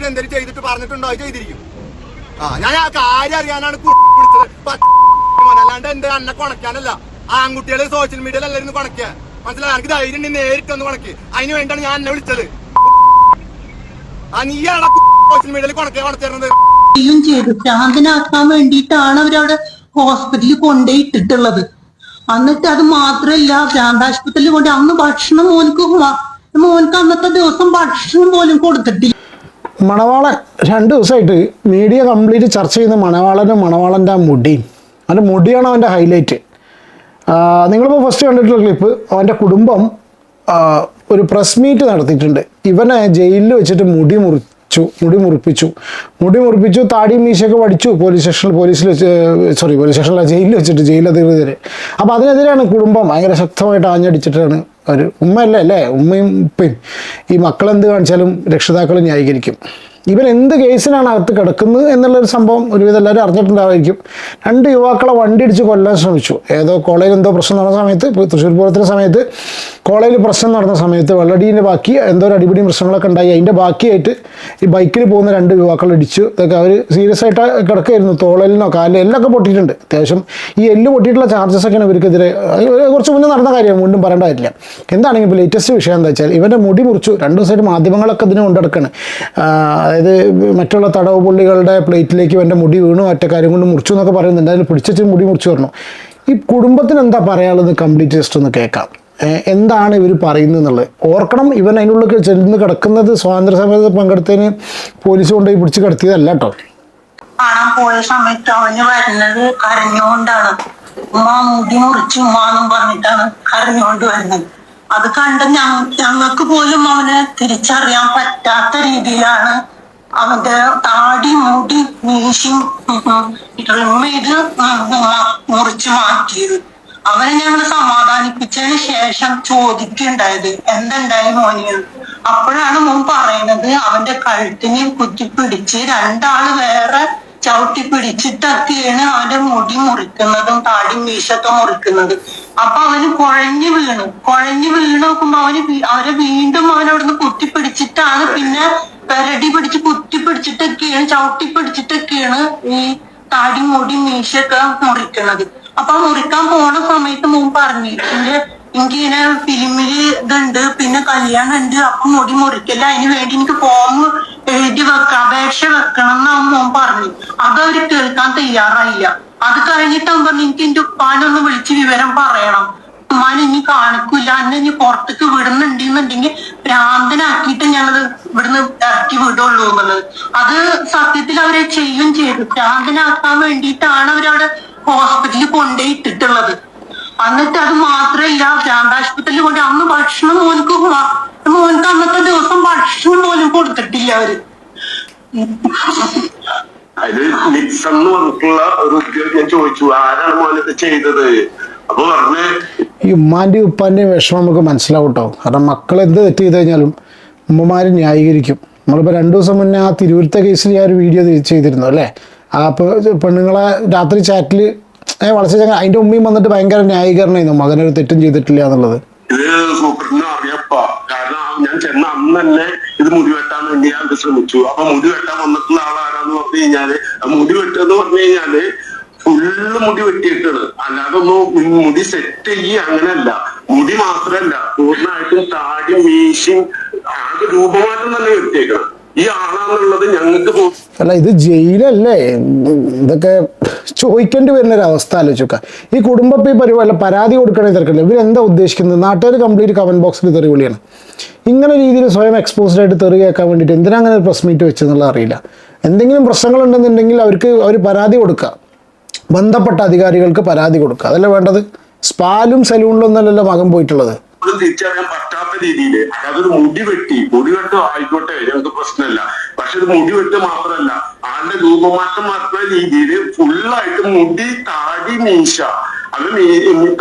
വിളിച്ചിട്ട് എന്തെങ്കിലും ചെയ്തിട്ട് പറഞ്ഞിട്ടുണ്ടോ? അത് ചെയ്തിരിക്കും. ആ ഞാൻ ആ കാര്യം അറിയാനാണ് അല്ലാണ്ട് എന്റെ അന്നെ കൊണക്കാനല്ല ആൺകുട്ടികളെ സോഷ്യൽ മീഡിയയിൽ എല്ലാവരും കൊണക്കുക മനസ്സിലായി? എനിക്ക് ധൈര്യം ഉണ്ടെങ്കിൽ നേരിട്ട് ഒന്ന് കൊണക്കി. അതിന് വേണ്ടിയാണ് ഞാൻ എന്നെ വിളിച്ചത്. ആ നീയാണ് സോഷ്യൽ മീഡിയയിൽ കൊണക്ക കൊണച്ചേർന്നത്? ചെയ്യും ചെയ്തു. ശാന്തനാക്കാൻ വേണ്ടിയിട്ടാണ് അവരവിടെ ഹോസ്പിറ്റലിൽ കൊണ്ടുപോയി ഇട്ടിട്ടുള്ളത് എന്നിട്ട് അത് മാത്രല്ല ശാന്താശുപത്രിയിൽ കൊണ്ട് അന്ന് ഭക്ഷണം മോനക്ക് മോനക്ക് അന്നത്തെ ദിവസം ഭക്ഷണം പോലും കൊടുത്തിട്ടില്ല. മണവാളൻ രണ്ട് ദിവസമായിട്ട് മീഡിയ കംപ്ലീറ്റ് ചർച്ച ചെയ്യുന്ന മണവാളനും മണവാളന്റെ ആ മുടിയും അവന്റെ മുടിയാണ് അവന്റെ ഹൈലൈറ്റ് നിങ്ങളിപ്പോൾ ഫസ്റ്റ് കണ്ടിട്ടുള്ള ക്ലിപ്പ് അവന്റെ കുടുംബം ഒരു പ്രസ് മീറ്റ് നടത്തിയിട്ടുണ്ട്. ഇവനെ ജയിലിൽ വെച്ചിട്ട് മുടി മുറിച്ചു മുടി മുറിപ്പിച്ചു. മുടി മുറിപ്പിച്ചു താടി മീശയൊക്കെ പഠിച്ചു പോലീസ് സ്റ്റേഷനിൽ പോലീസിൽ വെച്ച് സോറി പോലീസ് സ്റ്റേഷനിൽ ജയിലിൽ വെച്ചിട്ട് ജയിൽ അപ്പോൾ അതിനെതിരെയാണ് കുടുംബം ഭയങ്കര ശക്തമായിട്ട് ആഞ്ഞടിച്ചിട്ടാണ് ഒരു ഉമ്മയല്ലേ അല്ലേ? ഉമ്മയും ഉപ്പയും. ഈ മക്കളെന്ത് കാണിച്ചാലും രക്ഷിതാക്കൾ ന്യായീകരിക്കും. ഇവൻ എന്ത് കേസിനാണ് അകത്ത് കിടക്കുന്നത് എന്നുള്ളൊരു സംഭവം ഒരുവിധം എല്ലാവരും അറിഞ്ഞിട്ടുണ്ടാവായിരിക്കും രണ്ട് യുവാക്കളെ വണ്ടി ഇടിച്ച് കൊല്ലാൻ ശ്രമിച്ചു. ഏതോ കോളേജിൽ എന്തോ പ്രശ്നം നടന്ന സമയത്ത് തൃശ്ശൂർ പൂരത്തിന്റെ സമയത്ത് കോളേജിൽ പ്രശ്നം നടന്ന സമയത്ത് വെള്ളടീന്റെ ബാക്കി എന്തോ ഒരു അടിപിടിയും പ്രശ്നങ്ങളൊക്കെ ഉണ്ടായി. അതിന്റെ ബാക്കിയായിട്ട് ഈ ബൈക്കിൽ പോകുന്ന രണ്ട് യുവാക്കൾ ഇടിച്ചു. ഇതൊക്കെ അവർ സീരിയസ് ആയിട്ട് കിടക്കുകയായിരുന്നു തോളലിനോ കാലിൽ എല്ലൊക്കെ പൊട്ടിയിട്ടുണ്ട്. അത്യാവശ്യം ഈ എല്ല് പൊട്ടിയിട്ടുള്ള ചാർജസ് ഒക്കെയാണ് ഇവർക്കെതിരെ. കുറച്ച് മുന്നേ നടന്ന കാര്യമാണ് വീണ്ടും പറയേണ്ട എന്താണെങ്കിൽ ഇപ്പോൾ ലേറ്റസ്റ്റ് വിഷയം എന്താ വെച്ചാൽ ഇവന്റെ മുടി മുറിച്ചു. രണ്ട് ദിവസമായിട്ട് മാധ്യമങ്ങളൊക്കെ ഇതിനെ കൊണ്ടെടുക്കാണ്. അതായത് മറ്റുള്ള തടവ് പുള്ളികളുടെ പ്ലേറ്റിലേക്ക് ഇവന്റെ മുടി വീണു. മറ്റേ കാര്യം കൊണ്ട് മുറിച്ചു എന്നൊക്കെ പറയുന്നുണ്ട്. അതിൽ പിടിച്ചു മുടി മുറിച്ചു പറഞ്ഞു. ഈ കുടുംബത്തിന് എന്താ പറയാനുള്ളത്? കംപ്ലീറ്റ് ജസ്റ്റ് ഒന്ന് കേൾക്കാം. എന്താണ് ഇവർ പറയുന്നത് എന്നുള്ളത് ഓർക്കണം ഇവൻ അതിനുള്ളിൽ ചെന്ന് കിടക്കുന്നത് സ്വാതന്ത്ര്യ സമരത്ത് പങ്കെടുത്തതിന് പോലീസ് കൊണ്ടുപോയി പിടിച്ച് കിടത്തിയതല്ല കേട്ടോ കാണാൻ പോയ സമയത്ത് അവന് വരുന്നത് കരഞ്ഞുകൊണ്ടാണ് ഉമ്മ മുടി മുറിച്ച് ഉമ്മാന്നും പറഞ്ഞിട്ടാണ് കരഞ്ഞുകൊണ്ട് വരുന്നത് അത് കണ്ട് ഞങ്ങ ഞങ്ങൾക്ക് പോലും അവനെ തിരിച്ചറിയാൻ പറ്റാത്ത രീതിയിലാണ് അവന്റെ താടി മുടി മീശി ട്രിം ചെയ്ത് മുറിച്ചു മാറ്റിയത് അവനെ ഞങ്ങൾ സമാധാനിപ്പിച്ചതിന് ശേഷം ചോദിക്കുണ്ടായത് എന്തുണ്ടായി മോനിയത് അപ്പോഴാണ് മോൻ പറയുന്നത് അവന്റെ കഴുത്തിനെ കുത്തിപ്പിടിച്ച് രണ്ടാൾ വേറെ ചവിട്ടി പിടിച്ചിട്ടൊക്കെയാണ് അവന്റെ മുടി മുറിക്കുന്നതും താടി മീശൊക്കെ മുറിക്കുന്നത്. അപ്പൊ അവന് കുഴഞ്ഞു വീണു. കുഴഞ്ഞു വീണ് നോക്കുമ്പോ അവന് അവരെ വീണ്ടും അവനവിടുന്ന് കുത്തി പിടിച്ചിട്ടാണ് പിന്നെ പെരടി പിടിച്ച് കുത്തി പിടിച്ചിട്ടൊക്കെയാണ് ചവിട്ടി പിടിച്ചിട്ടൊക്കെയാണ് ഈ താടി മുടി മീശൊക്കെ മുറിക്കുന്നത്. അപ്പൊ മുറിക്കാൻ പോണ സമയത്ത് മോൻ പറഞ്ഞു എനിക്ക് ഇങ്ങനെ ഫിലിമിൽ ഇതുണ്ട് പിന്നെ കല്യാണം ഉണ്ട് അപ്പൊ മുടി മുറിക്കല്ല അതിന് വേണ്ടി എനിക്ക് ഫോം എഴുതി വെക്ക അപേക്ഷ വെക്കണം എന്നാവും മോൻ പറഞ്ഞു. അതവര് കേൾക്കാൻ തയ്യാറായില്ല. അത് കഴിഞ്ഞിട്ട് അവൻ പറഞ്ഞു എനിക്ക് എന്റെ ഉപ്പാനൊന്ന് വിളിച്ച് വിവരം പറയണം. ഉമ്മാൻ ഇനി കാണിക്കൂല. അന്നെ ഇനി പുറത്തേക്ക് വിടുന്നുണ്ടെന്നുണ്ടെങ്കിൽ ഭ്രാന്തനാക്കിയിട്ട് ഞങ്ങൾ ഇവിടുന്ന് ഇറക്കി വിടുള്ളൂ എന്നുള്ളത്. അത് സത്യത്തിൽ അവരെ ചെയ്യും ചെയ്തു. ഭ്രാന്തനാക്കാൻ വേണ്ടിയിട്ടാണ് അവരവിടെ ഹോസ്പിറ്റലിൽ കൊണ്ടുപോയി ഇട്ടിട്ടുള്ളത് എന്നിട്ട് അത് മാത്രല്ല ഭ്രാന്താശുപത്രിയിൽ കൊണ്ട് അന്ന് ഭക്ഷണം മോനക്ക് മോനക്ക് അന്നത്തെ ദിവസം ഭക്ഷണം പോലും കൊടുത്തിട്ടില്ല അവർ. എന്ന് പറഞ്ഞിട്ടുള്ള ഒരു ഉദ്യോഗം ചോദിച്ചു ആരാണ് മോനത് ചെയ്തത്? അപ്പൊ പറഞ്ഞ് ഈ ഉമ്മാന്റെയും ഉപ്പാന്റെയും വിഷമം നമുക്ക് മനസ്സിലാവും കേട്ടോ കാരണം മക്കൾ എന്ത് തെറ്റ് ചെയ്ത് കഴിഞ്ഞാലും ഉമ്മമാർ ന്യായീകരിക്കും. നമ്മളിപ്പോൾ രണ്ട് ദിവസം മുന്നേ ആ തിരുവരുത്ത കേസിൽ ഞാൻ ഒരു വീഡിയോ ചെയ്തിരുന്നു അല്ലേ? ആ പെണ്ണുങ്ങളെ രാത്രി ചാറ്റിൽ ഏഹ് വളച്ച അതിന്റെ ഉമ്മയും വന്നിട്ട് ഭയങ്കര ന്യായീകരണമായിരുന്നു. മകനൊരു തെറ്റും ചെയ്തിട്ടില്ല എന്നുള്ളത്. ഇത് കാരണം ഞാൻ ചെന്ന അന്ന് തന്നെ ഇത് മുടി വെട്ടാൻ വേണ്ടി ഞാൻ ശ്രമിച്ചു. അപ്പൊ മുടി വെട്ടാൻ വന്നിട്ടുള്ള ആളാരാന്ന് പറഞ്ഞു കഴിഞ്ഞാൽ മുടി വെട്ടെന്ന് പറഞ്ഞു കഴിഞ്ഞാൽ ഫുള്ള് മുടി വെട്ടിയിട്ടാണ് അല്ലാതെ ഒന്നും മുടി സെറ്റ് ചെയ്യ അങ്ങനെയല്ല. മുടി മാത്രല്ല പൂർണമായിട്ടും താടി മീശയും ആകെ രൂപമാറ്റം തന്നെ വെട്ടിയേക്കണം. ഈ ആളാന്നുള്ളത് ഞങ്ങൾക്ക് അല്ല ഇത് ജയിലല്ലേ? ഇതൊക്കെ ചോദിക്കേണ്ടി വരുന്ന ഒരു അവസ്ഥ ആലോചിക്കുക ഈ കുടുംബം ഈ പരിപാടി പരാതി കൊടുക്കണേ തിരക്കില്ല. ഇവരെന്താ ഉദ്ദേശിക്കുന്നത്? നാട്ടുകാർ കംപ്ലീറ്റ് കമന്റ് ബോക്സിൽ തെറി വിളിയാണ്. ഇങ്ങനെ രീതിയിൽ സ്വയം എക്സ്പോസ്ഡ് ആയിട്ട് തെറി കേൾക്കാൻ വേണ്ടിയിട്ട് എന്തിനാ അങ്ങനെ ഒരു പ്രസ് മീറ്റ് വെച്ചെന്നുള്ളത് അറിയില്ല. എന്തെങ്കിലും പ്രശ്നങ്ങൾ ഉണ്ടെന്നുണ്ടെങ്കിൽ അവർക്ക് അവർ പരാതി കൊടുക്കുക ബന്ധപ്പെട്ട അധികാരികൾക്ക് പരാതി കൊടുക്കുക. അതല്ല വേണ്ടത്? സ്പാലും സലൂണിലും സലൂണിലൊന്നല്ലല്ലോ മകൻ പോയിട്ടുള്ളത്. തിരിച്ചറിയാൻ പറ്റാത്ത രീതിയിൽ അതൊരു മുടി വെട്ടി മുടി വെട്ട് ആയിക്കോട്ടെ ഞങ്ങൾക്ക് പ്രശ്നമല്ല. പക്ഷെ ഇത് മുടി വെട്ട് മാത്രമല്ല ആളുടെ രൂപമാറ്റം മാറ്റുന്ന രീതിയിൽ ഫുള്ളായിട്ട് മുടി താടി മീശ. അത്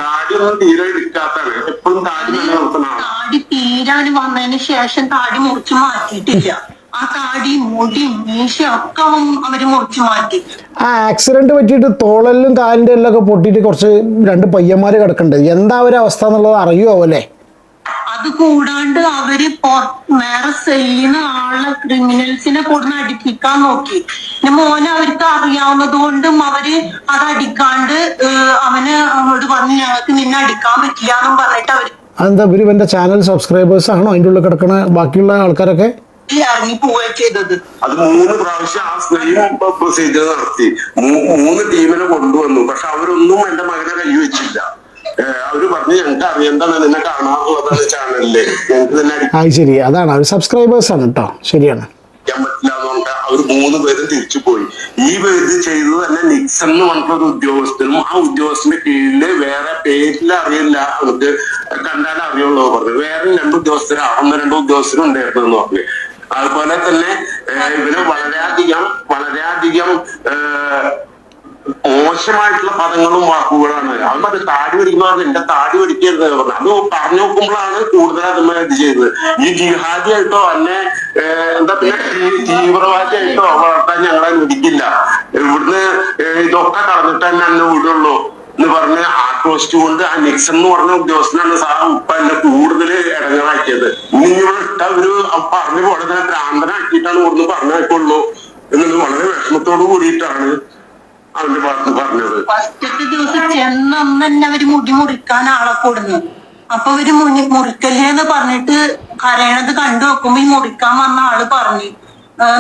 താടി ഒന്നും തീരെ എടുക്കാത്താണ് എപ്പോഴും താടി തന്നെ നിർത്തുന്ന താടി തീരാന് വന്നതിന് ശേഷം താടി മുറിച്ചു മാറ്റിയിട്ടില്ല. ആ താടി മുടി മീശ ഒക്കെ അവർ മുറിച്ചു മാറ്റി. ആ ആക്സിഡന്റ് പറ്റിയിട്ട് തോളലിലും കാലിന്റെ എല്ലൊക്കെ പൊട്ടിയിട്ട് കുറച്ച് രണ്ട് പയ്യന്മാർ കിടക്കുന്നുണ്ട് എന്താ ഒരു അവസ്ഥ എന്നുള്ളത് അറിയുമോ അല്ലേ അത് കൂടാണ്ട് അവർ വേറെ സെല്ലിന് ആളെ ക്രിമിനൽസിനെ കൊടുന്ന് അടിപ്പിക്കാൻ നോക്കി. പിന്നെ മോനെ അവർക്ക് അറിയാവുന്നത് കൊണ്ടും അവർ അത് അടിക്കാണ്ട് അവന് അവരോട് പറഞ്ഞു ഞങ്ങൾക്ക് നിന്നെ അടിക്കാൻ പറ്റില്ല എന്നും പറഞ്ഞിട്ട് അവർ അതെന്താ ഇവർ എന്റെ ചാനൽ സബ്സ്ക്രൈബേഴ്സ് ആണോ? അതിന്റെ ഉള്ളിൽ കിടക്കണ ബാക്കിയുള്ള ആൾക്കാരൊക്കെ? ഇറങ്ങി പോവുകയാണ് ചെയ്തത്. അത് മൂന്ന് പ്രാവശ്യം ആ സ്ത്രീ പ്രൊസീജിയർ നടത്തി. മൂന്ന് ടീമിനെ കൊണ്ടുവന്നു. പക്ഷെ അവരൊന്നും എന്റെ മകനെ കൈവച്ചില്ല. അവർ പറഞ്ഞു ഞങ്ങൾക്ക് നിന്നെ കാണാറുള്ളതാണ് ചാനലിൽ. ഞങ്ങൾക്ക് തന്നെ അത് ശരി. അതാണ്. അവർ സബ്സ്ക്രൈബേഴ്സ് ആണ് കേട്ടോ ശരിയാണ്. അവർ മൂന്ന് പേരും തിരിച്ചു പോയി. ഈ ഇത് ചെയ്തത് തന്നെ നിക്സൺ എന്ന് പറഞ്ഞ ഒരു ഉദ്യോഗസ്ഥനും ആ ഉദ്യോഗസ്ഥന്റെ കീഴിൽ വേറെ പേരിൽ അറിയില്ല. അവർക്ക് കണ്ടാൽ അറിയുള്ളൂ പറഞ്ഞു. വേറെ രണ്ട് ഉദ്യോഗസ്ഥരും അന്ന് രണ്ട് ഉദ്യോഗസ്ഥരും ഉണ്ടായിരുന്നു എന്ന് പറഞ്ഞു. അതുപോലെ തന്നെ ഇവർ വളരെയധികം വളരെയധികം മോശമായിട്ടുള്ള പദങ്ങളും വാക്കുകളാണ്. അവൻ അത് താടി പിടിക്കുന്നത് എന്റെ താടി പിടിക്കരുത് പറഞ്ഞു. അത് പറഞ്ഞു നോക്കുമ്പോഴാണ് കൂടുതൽ അതുമായി ഇത് ചെയ്തത്. ഈ ജിഹാദിയായിട്ടോ അല്ലെ എന്താ പിന്നെ തീവ്രവാദി തീവ്രവാദിയായിട്ടോ വളർത്താൻ ഞങ്ങളെ അനുവദിക്കില്ല ഇവിടുന്ന് ഇതൊക്കെ കടന്നിട്ട് തന്നെ അന്ന് വിടുള്ളൂ എന്ന് പറഞ്ഞ് ആക്രോശിച്ചുകൊണ്ട് ആ നിക്സൺ എന്ന് പറഞ്ഞ ഉദ്യോഗസ്ഥനാണ് സാർ ഉപ്പ എന്നെ കൂടുതൽ ഇടങ്ങളാക്കിയത് ഇട്ട ഒരു പറഞ്ഞു പോലെ തന്നെ ഭ്രാന്തനാക്കിയിട്ടാണ് ഒന്ന് പറഞ്ഞേക്കുള്ളൂ എന്നുള്ളത് വളരെ വിഷമത്തോട് കൂടിയിട്ടാണ് അവന്റെ ഭാഗത്ത് പറഞ്ഞത്. ഫസ്റ്റത്തെ അവർ മുടി മുറിക്കാൻ ആളെ അപ്പൊ അവർ മുറിക്കല്ലേന്ന് പറഞ്ഞിട്ട് കരയണത് കണ്ടു നോക്കുമ്പോ ഈ മുറിക്കാൻ വന്ന ആൾ പറഞ്ഞു. "ആ,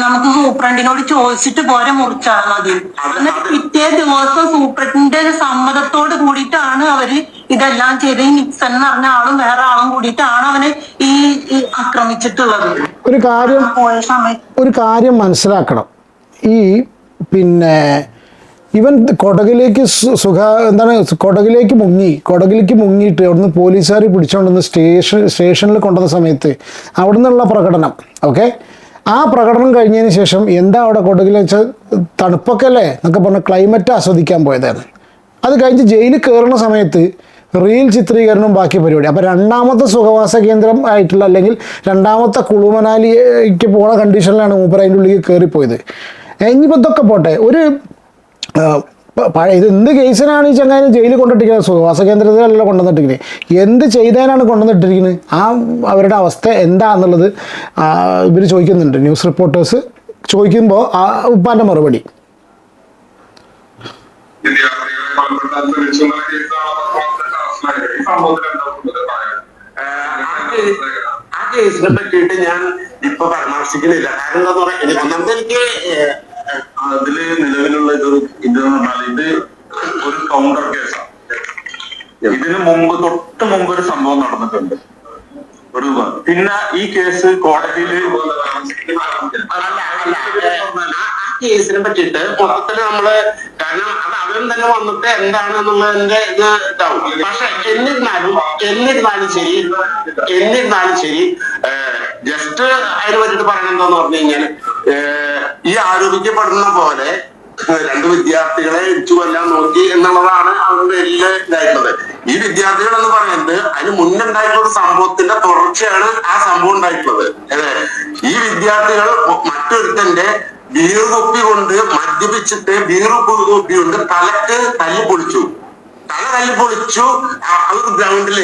നമുക്ക് സൂപ്രണ്ടിനോട് ചോദിച്ചിട്ട് പോരെ മുറിച്ചാൽ മതി. എന്നിട്ട് പിറ്റേ ദിവസം സൂപ്രണ്ടിന്റെ സമ്മതത്തോട് കൂടിയിട്ടാണ് അവർ ഇതെല്ലാം ചെയ്ത് നിക്സൺ എന്ന് പറഞ്ഞ ആളും വേറെ ആളും കൂടിയിട്ടാണ് അവന് ഈ ആക്രമിച്ചിട്ടുള്ളത്. ഒരു കാര്യം പോയ സമയത്ത് ഒരു കാര്യം മനസ്സിലാക്കണം. ഈ പിന്നെ ഇവൻ കൊടകിലേക്ക് സുഖ എന്താണ് കൊടകിലേക്ക് മുങ്ങി കൊടകിലേക്ക് മുങ്ങിയിട്ട് അവിടുന്ന് പോലീസുകാർ പിടിച്ചുകൊണ്ടുവന്ന് സ്റ്റേഷൻ സ്റ്റേഷനിൽ കൊണ്ടുവന്ന സമയത്ത് അവിടുന്നുള്ള പ്രകടനം ഓക്കെ ആ പ്രകടനം കഴിഞ്ഞതിന് ശേഷം എന്താ അവിടെ കൊടുക്കില്ല വെച്ചാൽ തണുപ്പൊക്കെ അല്ലേ എന്നൊക്കെ പറഞ്ഞ ക്ലൈമറ്റ് ആസ്വദിക്കാൻ പോയതാണ്. അത് കഴിഞ്ഞ് ജയിലിൽ കയറുന്ന സമയത്ത് റീൽ ചിത്രീകരണവും ബാക്കി പരിപാടി. അപ്പോൾ രണ്ടാമത്തെ സുഖവാസ കേന്ദ്രം ആയിട്ടുള്ള അല്ലെങ്കിൽ രണ്ടാമത്തെ കുളുമനാലിക്ക് പോണ കണ്ടീഷനിലാണ് മൂപ്പർ അതിന്റെ ഉള്ളിൽ കയറിപ്പോയത്. ഇനിയിപ്പോൾ ഇതൊക്കെ പോട്ടെ. ഒരു ഇത് എന്ത് കേസിനാണ് ഈ ചങ്ങായി ജയിലിൽ കൊണ്ടിട്ടിരിക്കുന്നത് സുഖവാസ കേന്ദ്രത്തിലല്ല കൊണ്ടുവന്നിട്ടിരിക്കുന്നത്. എന്ത് ചെയ്തതിനാണ് കൊണ്ടുവന്നിട്ടിരിക്കുന്നത്? ആ അവരുടെ അവസ്ഥ എന്താണെന്നുള്ളത് ഇവർ ചോദിക്കുന്നുണ്ട്. ന്യൂസ് റിപ്പോർട്ടേഴ്സ് ചോദിക്കുമ്പോൾ ആ ഉപ്പാന്റെ മറുപടി. ആ കേസിനെ പറ്റിയിട്ട് ഞാൻ ഇപ്പൊ പരാമർശിക്കുന്നില്ല. കാരണം എന്താ പറയാ ഒന്നാമത് എനിക്ക് അതിൽ നിലവിലുള്ള ഇത് ഇതെന്ന് പറഞ്ഞാൽ ഇത് ഒരു കൗണ്ടർ കേസാണ് ഇതിന് മുമ്പ് തൊട്ട് മുമ്പ് ഒരു സംഭവം നടന്നിട്ടുണ്ട് ഒരു. പിന്നെ ഈ കേസ് കോടതിയിൽ ആ കേസിനെ പറ്റിയിട്ട് മൊത്തത്തിൽ നമ്മൾ കാരണം അത് അവരും തന്നെ വന്നിട്ട് എന്താണ് എന്നുള്ളതിന്റെ ഇത് ഇതാവും പക്ഷെ എന്നിരുന്നാലും എന്നിരുന്നാലും ശരി എന്നിരുന്നാലും ശരി ജസ്റ്റ് അതിനെ പറ്റിയിട്ട് പറയണെന്താന്ന് പറഞ്ഞു കഴിഞ്ഞാൽ ഈ ആരോപിക്കപ്പെടുന്ന പോലെ രണ്ട് വിദ്യാർത്ഥികളെ ഇടിച്ചു നോക്കി എന്നുള്ളതാണ് അവരുടെ വലിയ ഇതായിട്ടുള്ളത്. ഈ വിദ്യാർത്ഥികൾ എന്ന് പറയുന്നത് അതിന് മുന്നുണ്ടായിട്ടുള്ള ഒരു സംഭവത്തിന്റെ തുടർച്ചയാണ് ആ സംഭവം ഉണ്ടായിട്ടുള്ളത്. അതെ ഈ വിദ്യാർത്ഥികൾ മറ്റൊരുത്തന്റെ ബീർ കുപ്പി കൊണ്ട് മദ്യപിച്ചിട്ട് ബീർ കുപ്പി കൊണ്ട് തലക്ക് തല്ലി പൊളിച്ചു. തല തല്ലി പൊളിച്ചു. ഒരു ഗ്രൗണ്ടിൽ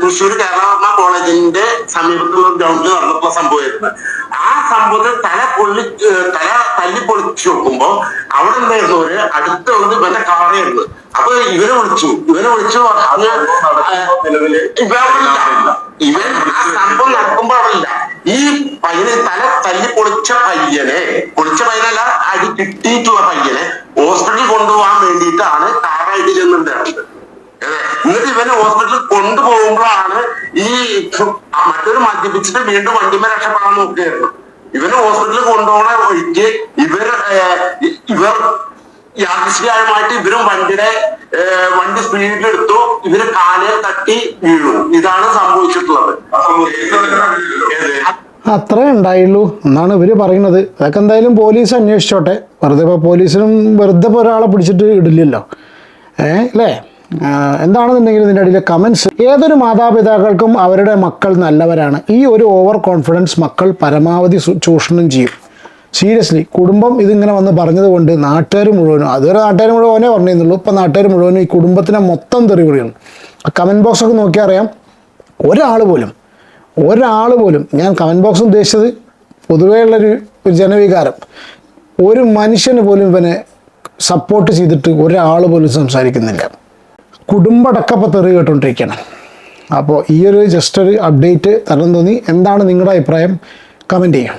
തൃശ്ശൂർ കേരള കോളേജിന്റെ സമീപത്തുള്ള ഗ്രൗണ്ടിൽ നടന്നിട്ടുള്ള സംഭവമായിരുന്നു. ആ സംഭവത്തിൽ തല പൊള്ളി തല തല്ലി പൊളിച്ചു നോക്കുമ്പോ അവിടെ ഉണ്ടായിരുന്നു ഒരു അടുത്ത വന്ന് ഇവന്റെ കാറായിരുന്നു അപ്പൊ ഇവനെ വിളിച്ചു. ഇവനെ വിളിച്ചു അത് ഇവൻ ആ സംഭവം നടക്കുമ്പോ അവിടെ ഈ പയ്യനെ തല തല്ലി പൊളിച്ച പയ്യനെ പൊളിച്ച പയ്യനല്ല അടി കിട്ടിയിട്ടുള്ള പയ്യനെ ഹോസ്പിറ്റലിൽ കൊണ്ടുപോകാൻ വേണ്ടിയിട്ടാണ് കാറായിട്ട് ചെന്നിട്ടുണ്ടായിരുന്നത്. ഏത്? എന്നിട്ട് ഇവനെ ഹോസ്പിറ്റലിൽ കൊണ്ടുപോകുമ്പോഴാണ് ഈ മറ്റൊരു മദ്യപിച്ചിട്ട് വീണ്ടും വണ്ടിമേ രക്ഷപ്പെടാൻ നോക്കുകയായിരുന്നു. ഇവനെ ഹോസ്പിറ്റലിൽ കൊണ്ടുപോകണ വഴിക്ക് ഇവർ ഏഹ്, ഇവർ യാദൃശ്ചികമായിട്ട് ഇവരും വണ്ടിയുടെ വണ്ടി വണ്ടി സ്പീഡിലെടുത്തു ഇവർ കാലിൽ തട്ടി വീണു. ഇതാണ് സംഭവിച്ചിട്ടുള്ളത്? അത്രേ ഉണ്ടായുള്ളൂ. എന്നാണ് ഇവർ പറയുന്നത്. അതൊക്കെ എന്തായാലും പോലീസ് അന്വേഷിച്ചോട്ടെ. വെറുതെ ഇപ്പോൾ പോലീസിനും വെറുതെ ഇപ്പോൾ ഒരാളെ പിടിച്ചിട്ട് ഇടില്ലല്ലോ. ഏ അല്ലേ? ആ, എന്താണെന്നുണ്ടെങ്കിൽ ഇതിന്റെ അടിയിലെ കമൻസ് ഏതൊരു മാതാപിതാക്കൾക്കും അവരുടെ മക്കൾ നല്ലവരാണ്. ഈ ഒരു ഓവർ കോൺഫിഡൻസ് മക്കൾ പരമാവധി ചൂഷണം ചെയ്യും. സീരിയസ്ലി കുടുംബം ഇതിങ്ങനെ വന്ന് പറഞ്ഞത് കൊണ്ട് നാട്ടുകാർ മുഴുവനും അതുവരെ നാട്ടുകാർ മുഴുവനേ പറഞ്ഞിരുന്നുള്ളൂ ഇപ്പം നാട്ടുകാർ മുഴുവനും ഈ കുടുംബത്തിനെ മൊത്തം തെറി പറയുന്നു കമന്റ് ബോക്സൊക്കെ നോക്കിയാൽ അറിയാം ഒരാൾ പോലും ഒരാൾ പോലും ഞാൻ കമന്റ് ബോക്സ് ഉദ്ദേശിച്ചത് പൊതുവേ ഉള്ളൊരു ഒരു ജനവികാരം ഒരു മനുഷ്യന് പോലും ഇവനെ സപ്പോർട്ട് ചെയ്തിട്ട് ഒരാൾ പോലും സംസാരിക്കുന്നില്ല. കുടുംബടക്കപ്പം തെറി കേട്ടുകൊണ്ടിരിക്കുകയാണ് അപ്പോൾ ഈ ഒരു ജസ്റ്റ് ഒരു അപ്ഡേറ്റ് തരണം തോന്നി. എന്താണ് നിങ്ങളുടെ അഭിപ്രായം? കമന്റ് ചെയ്യാം.